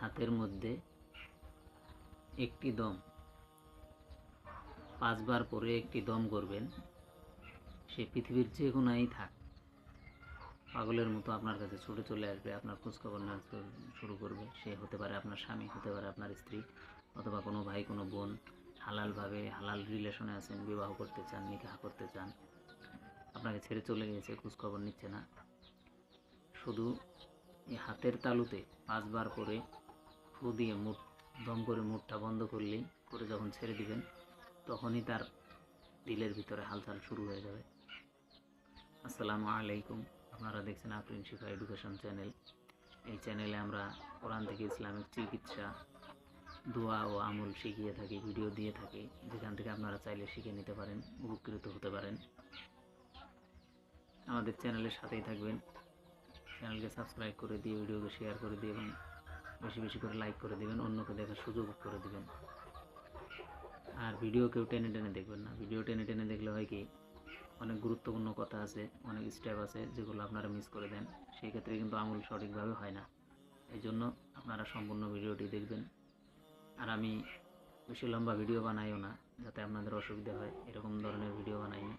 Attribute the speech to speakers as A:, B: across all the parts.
A: হাতের মধ্যে একটি দম। পাঁচবার পরে একটি দম করবেন। সে পৃথিবীর যে কোনায় থাক। পাগলের মতো আপনার কাছে ছুটে চলে আসবে, আপনার খোঁজখবর নেওয়া শুরু করবে। সে হতে পারে আপনার স্বামী, হতে পারে আপনার স্ত্রী অথবা কোনো ভাই, কোনো বোন। হালালভাবে হালাল রিলেশনে আছেন, বিবাহ করতে চান, নিকাহ করতে চান। আপনাকে ছেড়ে চলে গিয়েছে, খোঁজখবর নিচ্ছে না। শুধু এই হাতের তালুতে পাঁচবার করে ফু দিয়ে মুখ দম করে মুখটা বন্ধ করলেই করে যখন ছেড়ে দিবেন, তখনই তার দিলের ভিতরে হালচাল শুরু হয়ে যাবে। আসসালামু আলাইকুম। আপনারা দেখছেন আফরিন শিফা এডুকেশন চ্যানেল। এই চ্যানেলে আমরা কোরআন থেকে ইসলামিক চিকিৎসা, দোয়া ও আমল শিখিয়ে থাকি, ভিডিও দিয়ে থাকি। যেখান থেকে আপনারা চাইলে শিখে নিতে পারেন, উপকৃত হতে পারেন। আমাদের চ্যানেলের সাথেই থাকবেন। চ্যানেলকে সাবস্ক্রাইব করে দিয়ে, ভিডিওকে শেয়ার করে দিয়ে এবং বেশি বেশি করে লাইক করে দিবেন, অন্যকে দেখার সুযোগ করে দিবেন। আর ভিডিও কেউ টেনে টেনে দেখবেন না। ভিডিও টেনে টেনে দেখলে হয় কি, অনেক গুরুত্বপূর্ণ কথা আছে, অনেক স্টেপ আছে যেগুলো আপনারা মিস করে দেন। সেই ক্ষেত্রে কিন্তু আঙুল সঠিকভাবে হয় না। এই জন্য আপনারা সম্পূর্ণ ভিডিওটি দেখবেন। আর আমি বেশি লম্বা ভিডিও বানাইও না, যাতে আপনাদের অসুবিধা হয়। এরকম ধরনের ভিডিও বানাই না।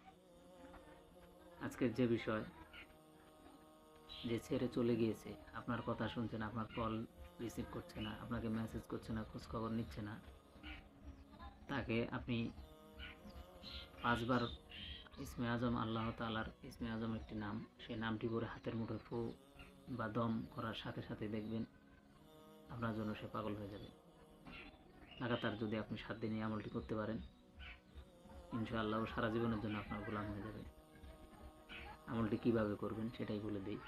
A: আজকের যে বিষয়, যে ছেড়ে চলে গিয়েছে, আপনার কথা শুনছেন, আপনার কল রিসিভ করছে না, আপনাকে মেসেজ করছে না খোঁজ খবর নিচ্ছে না। তাকে আপনি পাঁচবার ইসমে আজম, আল্লাহ তালার ইসমে আজম একটি নাম, সেই নামটি করে হাতের মুঠোয় ফু বা দম করার সাথে সাথে দেখবেন আপনার জন্য সে পাগল হয়ে যাবে। লাগাতার যদি আপনি সাত দিনে আমলটি করতে পারেন, ইনশাআল্লাহ সারা জীবনের জন্য আপনার গোলাম হয়ে যাবে। আমলটি কীভাবে করবেন সেটাই বলে দিই।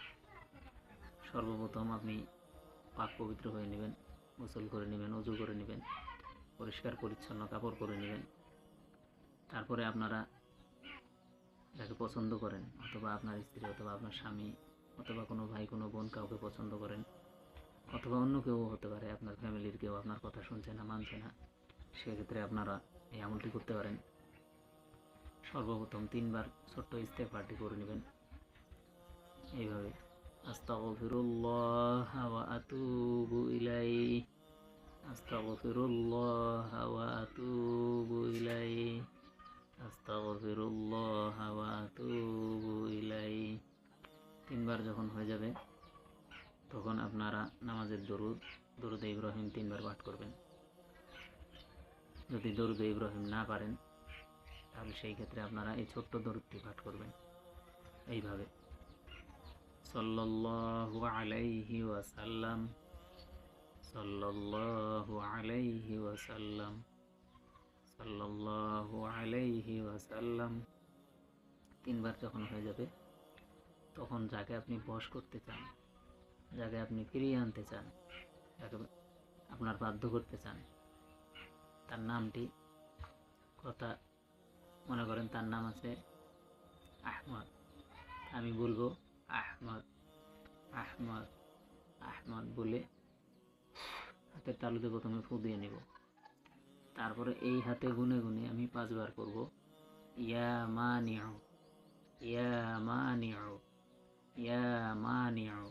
A: সর্বপ্রথম আপনি পাক পবিত্র হয়ে নেবেন, গোসল করে নেবেন, অজু করে নেবেন, পরিষ্কার, পরিচ্ছন্ন কাপড় পরে নেবেন। তারপরে আপনারা যাকে পছন্দ করেন, অথবা আপনার স্ত্রী অথবা আপনার স্বামী অথবা কোনো ভাই, কোনো বোন কাউকে পছন্দ করেন, অথবা অন্য কেউ হতে পারে, আপনার ফ্যামিলির কেউ আপনার কথা শুনছে না, মানছে না, সেক্ষেত্রে আপনারা এই আমলটি করতে পারেন। সর্বপ্রথম তিনবার ছোট্ট ইস্তেফারটি করে নেবেন। এইভাবে আস্তাগফিরুল্লাহ ওয়া আতুবু ইলাইহি আস্তাগফিরুল্লাহ ওয়া আতুবু ইলাইহি আস্তাগফিরুল্লাহ ওয়া আতুবু ইলাইহি তিনবার যখন হয়ে যাবে, তখন আপনারা নামাজের দরুদ দরুদ ইব্রাহিম তিনবার পাঠ করবেন। যদি দরুদ ইব্রাহিম না পারেন, তাহলে সেই ক্ষেত্রে আপনারা এই ছোট্ট দরুদটি পাঠ করবেন। এইভাবে। ওয়াসাল্লাম ওয়াসাল্লাম ওয়াসাল্লাম। তিনবার যখন হয়ে যাবে, তখন যাকে আপনি বশ করতে চান, যাকে আপনি ফিরিয়ে আনতে চান, যাকে আপনার বাধ্য করতে চান, তার নামটি কথা মনে করেন, তার নাম আছে আহমদ। আমি বলব বলে হাতের তালুতে প্রথমে ফু দিয়ে নেব। তারপরে এই হাতে গুনে গুনে আমি পাঁচবার করব, ইয়া মা নিও ইয়া মা নিও ইয়া মা নিও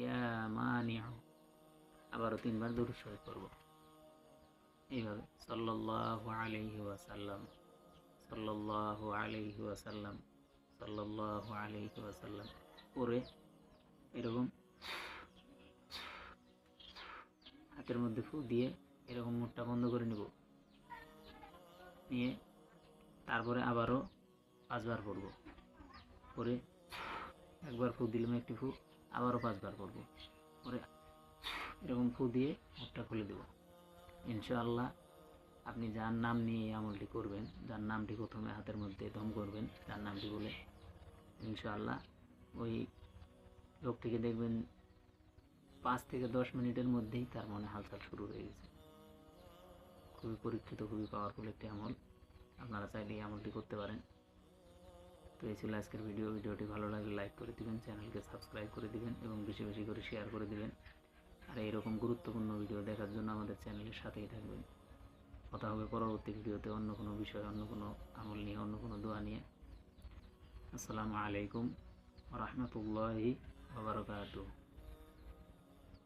A: ইয়া মা নিও আবারও তিনবার দুরুশ্বর করব এইভাবে। সাল্লাল্লাহু আলাইহি ওয়াসাল্লাম, সাল্লাল্লাহু আলাইহি ওয়াসাল্লাম, সাল্লাল্লাহু আলাইহি ওয়াসাল্লাম। করে এরকম হাতের মধ্যে ফু দিয়ে এরকম মুখটা বন্ধ করে নিব। নিয়ে তারপরে আবারও পাঁচবার পড়ব করে একবার ফু দিলাম একটি ফু আবারও পাঁচবার পড়ব করে এরকম ফু দিয়ে মুখটা খুলে দেব। ইনশাআল্লাহ আপনি যার নাম নিয়ে এই আমলটি করবেন, যার নামটি প্রথমে হাতের মধ্যে দম করবেন যার নামটি বলে ইনশাআল্লাহ ওই লোকটিকে দেখবেন পাঁচ থেকে দশ মিনিটের মধ্যেই তার মনে হালচাল শুরু হয়ে গেছে। খুবই পরীক্ষিত, খুবই পাওয়ারফুল একটি আমল। আপনারা চাইলে এই আমলটি করতে পারেন। তো এই ছিল আজকের ভিডিও ভিডিওটি ভালো লাগলে লাইক করে দিবেন চ্যানেলকে সাবস্ক্রাইব করে দিবেন এবং বেশি বেশি করে শেয়ার করে দিবেন। আর এইরকম গুরুত্বপূর্ণ ভিডিও দেখার জন্য আমাদের চ্যানেলের সাথেই থাকবেন। কথা হবে পরবর্তী ভিডিওতে অন্য কোনো বিষয়, অন্য কোনো আমল নিয়ে, অন্য কোনো দোয়া নিয়ে। আসসালামু আলাইকুম রহমতুল্লাহি বাবরকাতুহ